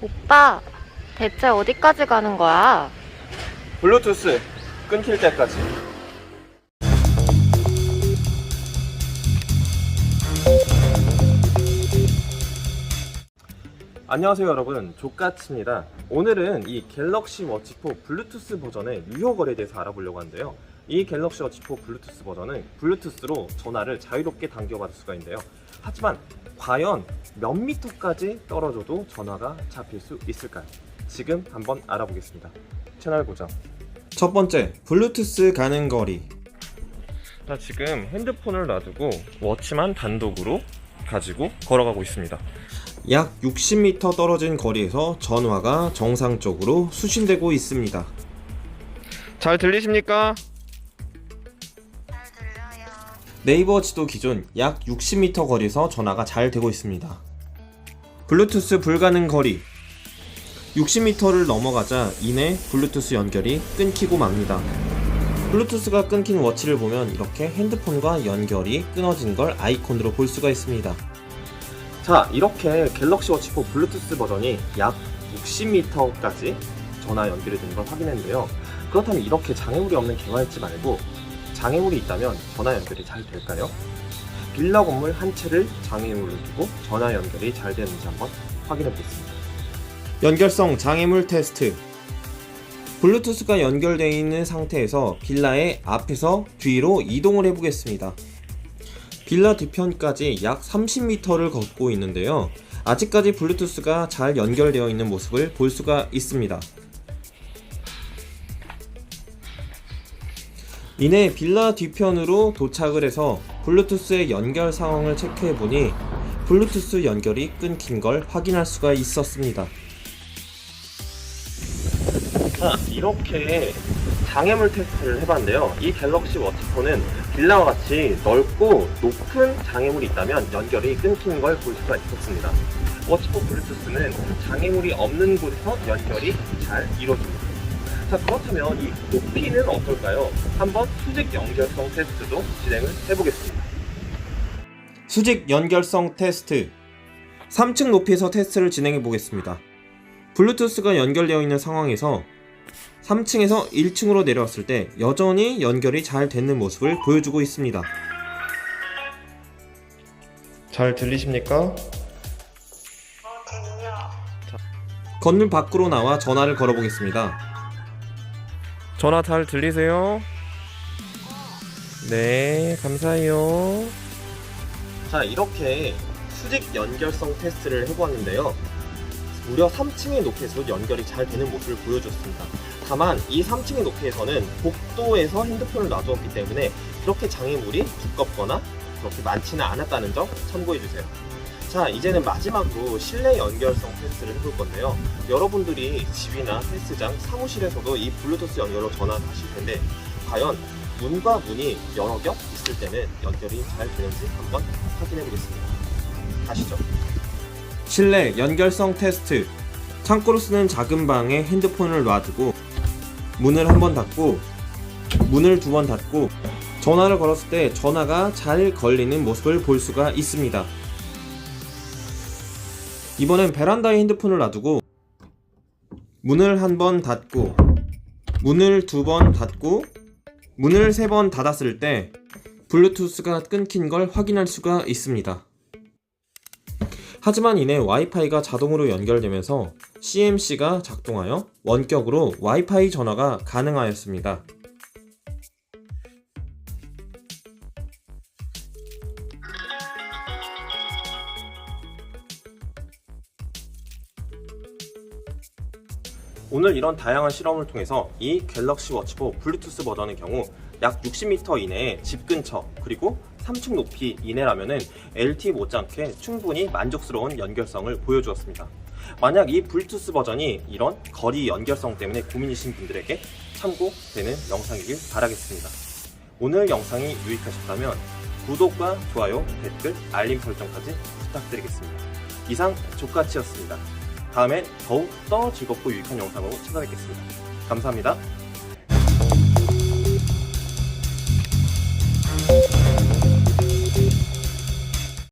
오빠, 대체 어디까지 가는 거야? 블루투스 끊길 때까지. 안녕하세요 여러분 조까치입니다 오늘은 이 갤럭시 워치 4 블루투스 버전의 유효 거래에 대해서 알아보려고 하는데요 이 갤럭시 워치 4 블루투스 버전은 블루투스로 전화를 자유롭게 당겨받을 수가 있는데요 하지만 과연 몇 미터까지 떨어져도 전화가 잡힐 수 있을까요? 지금 한번 알아보겠습니다 채널 고정 첫 번째, 블루투스 가는 거리. 자, 지금 핸드폰을 놔두고 워치만 단독으로 가지고 걸어가고 있습니다. 약 60m 떨어진 거리에서 전화가 정상적으로 수신되고 있습니다. 잘 들리십니까? 네이버 지도 기준 약 60m 거리에서 전화가 잘 되고 있습니다. 블루투스 불가능 거리 60m를 넘어가자 이내 블루투스 연결이 끊기고 맙니다. 블루투스가 끊긴 워치를 보면 이렇게 핸드폰과 연결이 끊어진 걸 아이콘으로 볼 수가 있습니다. 자, 이렇게 갤럭시 워치 4 블루투스 버전이 약 60m까지 전화 연결이 되는 걸 확인했는데요. 그렇다면 이렇게 장애물이 없는 개화했지 말고 장애물이 있다면 전화 연결이 잘 될까요? 빌라 건물 한 채를 장애물로 두고 전화 연결이 잘 되는지 한번 확인해 보겠습니다. 연결성 장애물 테스트. 블루투스가 연결되어 있는 상태에서 빌라의 앞에서 뒤로 이동을 해 보겠습니다. 빌라 뒤편까지 약 30m를 걷고 있는데요. 아직까지 블루투스가 잘 연결되어 있는 모습을 볼 수가 있습니다. 이내 빌라 뒤편으로 도착을 해서 블루투스의 연결 상황을 체크해 보니 블루투스 연결이 끊긴 걸 확인할 수가 있었습니다. 자, 이렇게 장애물 테스트를 해봤는데요. 이 갤럭시 워치4는 빌라와 같이 넓고 높은 장애물이 있다면 연결이 끊기는 걸 볼 수가 있었습니다. 워치4 블루투스는 장애물이 없는 곳에서 연결이 잘 이루어집니다. 자, 그렇다면 이 높이는 어떨까요? 한번 수직 연결성 테스트도 진행을 해보겠습니다. 수직 연결성 테스트 3층 높이에서 테스트를 진행해 보겠습니다. 블루투스가 연결되어 있는 상황에서 3층에서 1층으로 내려왔을 때 여전히 연결이 잘 되는 모습을 보여주고 있습니다. 잘 들리십니까? 어, 들려. 건물 밖으로 나와 전화를 걸어보겠습니다. 전화 잘 들리세요? 네, 감사해요. 자, 이렇게 수직 연결성 테스트를 해보았는데요. 무려 3층의 높이에서 연결이 잘 되는 모습을 보여줬습니다. 다만 이 3층의 높이에서는 복도에서 핸드폰을 놔두었기 때문에 그렇게 장애물이 두껍거나 그렇게 많지는 않았다는 점 참고해주세요. 자, 이제는 마지막으로 실내 연결성 테스트를 해볼 건데요. 여러분들이 집이나 헬스장, 사무실에서도 이 블루투스 연결로 전화를 하실 텐데 과연 문과 문이 여러 겹 있을 때는 연결이 잘 되는지 한번 확인해 보겠습니다. 가시죠. 실내 연결성 테스트. 창고로 쓰는 작은 방에 핸드폰을 놔두고 문을 한 번 닫고 문을 두 번 닫고 전화를 걸었을 때 전화가 잘 걸리는 모습을 볼 수가 있습니다. 이번엔 베란다에 핸드폰을 놔두고 문을 한 번 닫고 문을 두 번 닫고 문을 세 번 닫았을 때 블루투스가 끊긴 걸 확인할 수가 있습니다. 하지만 이내 와이파이가 자동으로 연결되면서 CMC가 작동하여 원격으로 와이파이 전화가 가능하였습니다. 오늘 이런 다양한 실험을 통해서 이 갤럭시 워치4 블루투스 버전의 경우 약 60m 이내에 집 근처 그리고 3층 높이 이내라면은 LTE 못지않게 충분히 만족스러운 연결성을 보여주었습니다. 만약 이 블루투스 버전이 이런 거리 연결성 때문에 고민이신 분들에게 참고되는 영상이길 바라겠습니다. 오늘 영상이 유익하셨다면 구독과 좋아요, 댓글, 알림 설정까지 부탁드리겠습니다. 이상 조카치였습니다. 다음엔 더욱 더 즐겁고 유익한 영상으로 찾아뵙겠습니다. 감사합니다.